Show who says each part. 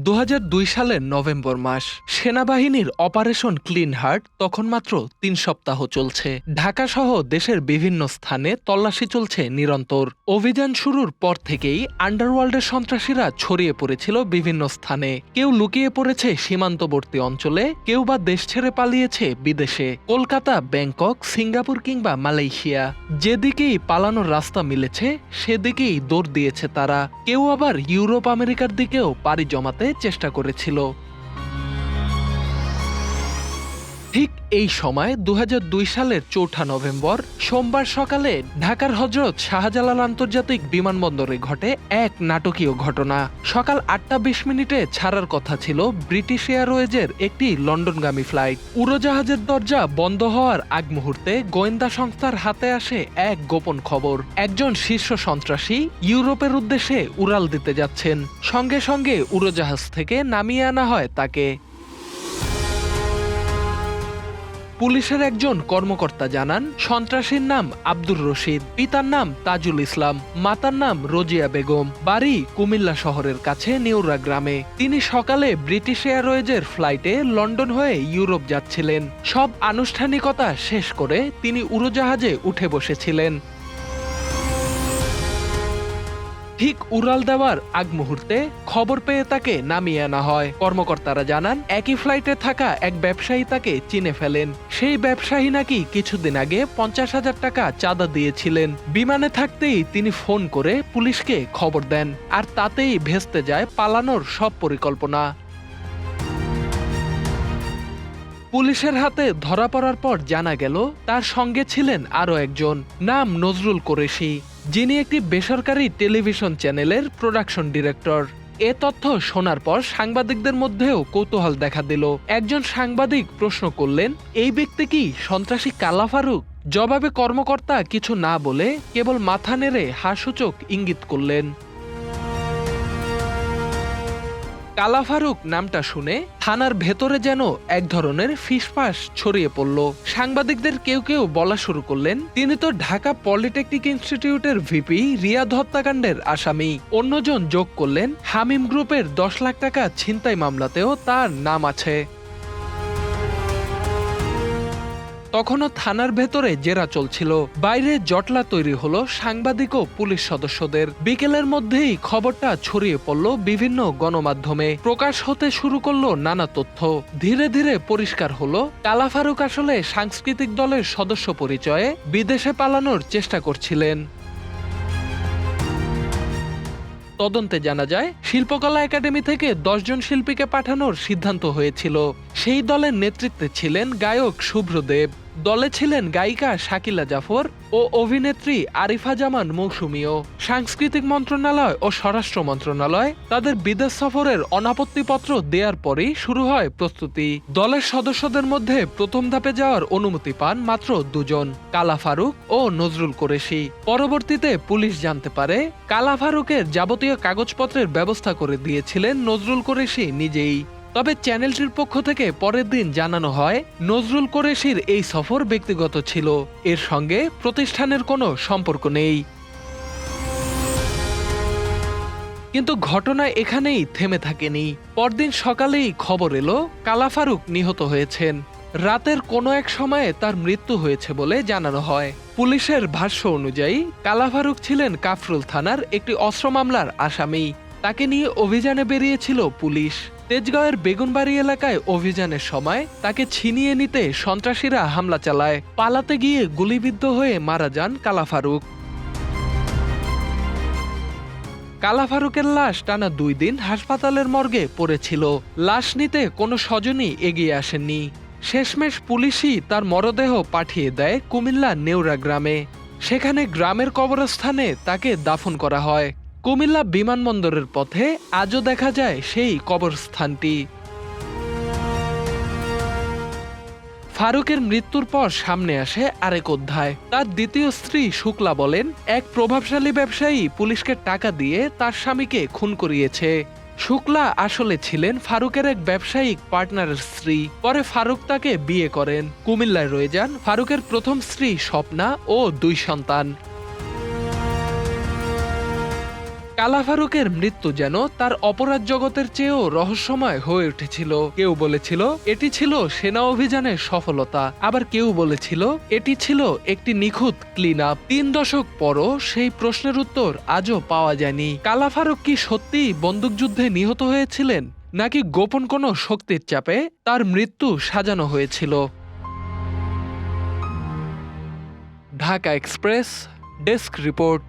Speaker 1: দু হাজার দুই সালের নভেম্বর মাস, সেনাবাহিনীর অপারেশন ক্লিন হার্ট তখন মাত্র তিন সপ্তাহ চলছে। ঢাকা সহ দেশের বিভিন্ন স্থানে তল্লাশি চলছে নিরন্তর। অভিযান শুরুর পর থেকেই আন্ডারওয়ার্ল্ডের সন্ত্রাসীরা ছড়িয়ে পড়েছিল বিভিন্ন স্থানে। কেউ লুকিয়ে পড়েছে সীমান্তবর্তী অঞ্চলে, কেউ বা দেশ ছেড়ে পালিয়েছে বিদেশে। কলকাতা, ব্যাংকক, সিঙ্গাপুর কিংবা মালয়েশিয়া। যেদিকেই পালানোর রাস্তা মিলেছে, সেদিকেই দৌড় দিয়েছে তারা। কেউ আবার ইউরোপ আমেরিকার দিকেও পাড়ি জমাতে চেষ্টা করেছিল। ঠিক এই সময় দু হাজার দুই সালের চৌঠা নভেম্বর, সোমবার সকালে ঢাকার হজরত শাহজালাল আন্তর্জাতিক বিমানবন্দরে ঘটে এক নাটকীয় ঘটনা। সকাল আটটা বিশ মিনিটে ছাড়ার কথা ছিল ব্রিটিশ এয়ারওয়েজের একটি লন্ডনগামী ফ্লাইট। উড়োজাহাজের দরজা বন্ধ হওয়ার আগ মুহূর্তে গোয়েন্দা সংস্থার হাতে আসে এক গোপন খবর। একজন শীর্ষ সন্ত্রাসী ইউরোপের উদ্দেশ্যে উড়াল দিতে যাচ্ছেন। সঙ্গে সঙ্গে উড়োজাহাজ থেকে নামিয়ে আনা হয় তাকে। পুলিশের একজন কর্মকর্তা জানান, সন্ত্রাসীর নাম আব্দুর রশিদ, পিতার নাম তাজুল ইসলাম, মাতার নাম রোজিয়া বেগম, বাড়ি কুমিল্লা শহরের কাছে নেউরা গ্রামে। তিনি সকালে ব্রিটিশ এয়ারওয়েজের ফ্লাইটে লন্ডন হয়ে ইউরোপ যাচ্ছিলেন। সব আনুষ্ঠানিকতা শেষ করে তিনি উড়োজাহাজে উঠে বসেছিলেন। ঠিক উড়াল দেওয়ার আগ মুহূর্তে খবর পেয়ে তাকে নামিয়ে আনা হয়। কর্মকর্তারা জানান, একই ফ্লাইটে থাকা এক ব্যবসায়ী তাকে চিনে ফেলেন। সেই ব্যবসায়ী নাকি কিছুদিন আগে পঞ্চাশ হাজার টাকা চাঁদা দিয়েছিলেন। বিমানে থাকতেই তিনি ফোন করে পুলিশকে খবর দেন, আর তাতেই ভেস্তে যায় পালানোর সব পরিকল্পনা। পুলিশের হাতে ধরা পড়ার পর জানা গেল, তার সঙ্গে ছিলেন আরও একজন, নাম নজরুল কোরেশি। যিনি একটি বেসরকারি টেলিভিশন চ্যানেলের প্রোডাকশন ডিরেক্টর। এ তথ্য শোনার পর সাংবাদিকদের মধ্যেও কৌতূহল দেখা দিল। একজন সাংবাদিক প্রশ্ন করলেন, এই ব্যক্তি কি সন্ত্রাসী কালা ফারুক? জবাবে কর্মকর্তা কিছু না বলে কেবল মাথা নেড়ে হাসূচক ইঙ্গিত করলেন। কালা ফারুক নামটা শুনে থানার ভেতরে যেন এক ধরনের ফিসফাস ছড়িয়ে পড়ল। সাংবাদিকদের কেউ কেউ বলা শুরু করলেন, তিনি তো ঢাকা পলিটেকনিক ইনস্টিটিউটের ভিপি রিয়াদ হত্যাকাণ্ডের আসামি। অন্যজন যোগ করলেন, হামিম গ্রুপের দশ লাখ টাকা ছিনতাই মামলাতেও তার নাম আছে। তখনও থানার ভেতরে জেরা চলছিল। বাইরে জটলা তৈরি হলো সাংবাদিক ও পুলিশ সদস্যদের। বিকেলের মধ্যেই খবরটা ছড়িয়ে পড়ল বিভিন্ন গণমাধ্যমে। প্রকাশ হতে শুরু করল নানা তথ্য। ধীরে ধীরে পরিষ্কার হলো, কালা ফারুক আসলে সাংস্কৃতিক দলের সদস্য পরিচয়ে বিদেশে পালানোর চেষ্টা করছিলেন। তদন্তে জানা যায়, শিল্পকলা একাডেমি থেকে দশজন শিল্পীকে পাঠানোর সিদ্ধান্ত হয়েছিল। সেই দলের নেতৃত্বে ছিলেন গায়ক শুভ্রদেব। দলে ছিলেন গায়িকা শাকিলা জাফর ও অভিনেত্রী আরিফা জামান মৌসুমীও। সাংস্কৃতিক মন্ত্রণালয় ও স্বরাষ্ট্র মন্ত্রণালয় তাদের বিদেশ সফরের অনাপত্তিপত্র দেওয়ার পরেই শুরু হয় প্রস্তুতি। দলের সদস্যদের মধ্যে প্রথম ধাপে যাওয়ার অনুমতি পান মাত্র দুজন, কালা ফারুক ও নজরুল কোরেশি। পরবর্তীতে পুলিশ জানতে পারে, কালা ফারুকের যাবতীয় কাগজপত্রের ব্যবস্থা করে দিয়েছিলেন নজরুল কোরেশি নিজেই। তবে চ্যানেলটির পক্ষ থেকে পরের দিন জানানো হয়, নজরুল কোরেশির এই সফর ব্যক্তিগত ছিল। এর সঙ্গে প্রতিষ্ঠানের কোনো সম্পর্ক নেই। কিন্তু ঘটনা এখানেই থেমে থাকেনি। পরদিন সকালেই খবর এলো কালা ফারুক নিহত হয়েছেন। রাতের কোনো এক সময়ে তার মৃত্যু হয়েছে বলে জানানো হয়। পুলিশের ভাষ্য অনুযায়ী কালা ফারুক ছিলেন কাফরুল থানার একটি অস্ত্র মামলার আসামি। তাকে নিয়ে অভিযানে বেরিয়েছিল পুলিশ। তেজগাঁওয়ের বেগুনবাড়ি এলাকায় অভিযানের সময় তাকে ছিনিয়ে নিতে সন্ত্রাসীরা হামলা চালায়। পালাতে গিয়ে গুলিবিদ্ধ হয়ে মারা যান কালা ফারুক। কালা ফারুকের লাশ টানা দুই দিন হাসপাতালের মর্গে পড়েছিল। লাশ নিতে কোনো স্বজনই এগিয়ে আসেননি। শেষমেশ পুলিশই তার মরদেহ পাঠিয়ে দেয় কুমিল্লা নেউরা গ্রামে। সেখানে গ্রামের কবরস্থানে তাকে দাফন করা হয়। কুমিল্লা বিমানবন্দরের পথে আজও দেখা যায় সেই কবরস্থানটি। ফারুকের মৃত্যুর পর সামনে আসে আরেক অধ্যায়। তার দ্বিতীয় স্ত্রী শুক্লা বলেন, এক প্রভাবশালী ব্যবসায়ী পুলিশকে টাকা দিয়ে তার স্বামীকে খুন করিয়েছে। শুক্লা আসলে ছিলেন ফারুকের এক ব্যবসায়িক পার্টনারের স্ত্রী। পরে ফারুক তাকে বিয়ে করেন। কুমিল্লায় রয়ে যান ফারুকের প্রথম স্ত্রী স্বপ্না ও দুই সন্তান। কালা ফারুকের মৃত্যু যেন তার অপরাধ জগতের চেয়েও রহস্যময় হয়ে উঠেছিল। কেউ বলেছিল, এটি ছিল সেনা অভিযানের সফলতা। আবার কেউ বলেছিল, এটি ছিল একটি নিখুঁত ক্লিন আপ তিন দশক পরও সেই প্রশ্নের উত্তর আজও পাওয়া যায়নি। কালা ফারুক কি সত্যিই বন্দুকযুদ্ধে নিহত হয়েছিলেন, নাকি গোপন কোনো শক্তির চাপে তার মৃত্যু সাজানো হয়েছিল? Dhaka express, desk report.